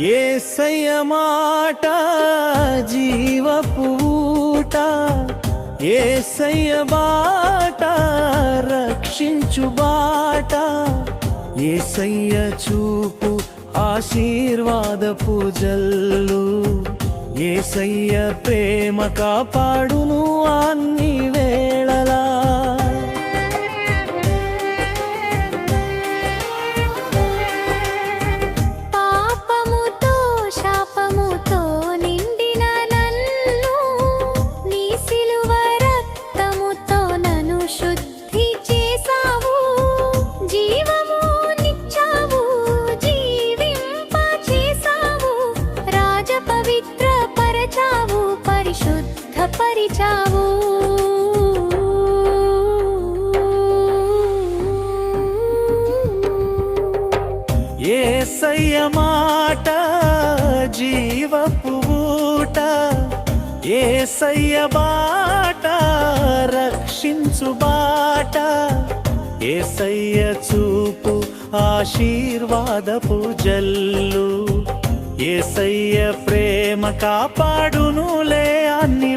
ఏసయ్య మాట జీవ పూట ఏసయ్య బాట రక్షించు బాట. ఏసయ్య చూపు ఆశీర్వాదపు జల్లు ఏసయ్య ప్రేమ కాపాడును అన్ని పరిచావు ఏసయ్య మాట జీవపు ఊట ఏసయ్య బాట రక్షించు బాట. ఏసయ్య చూపు ఆశీర్వాదపు జల్లు ఏసయ్య ప్రేమ కాపాడునులే అన్ని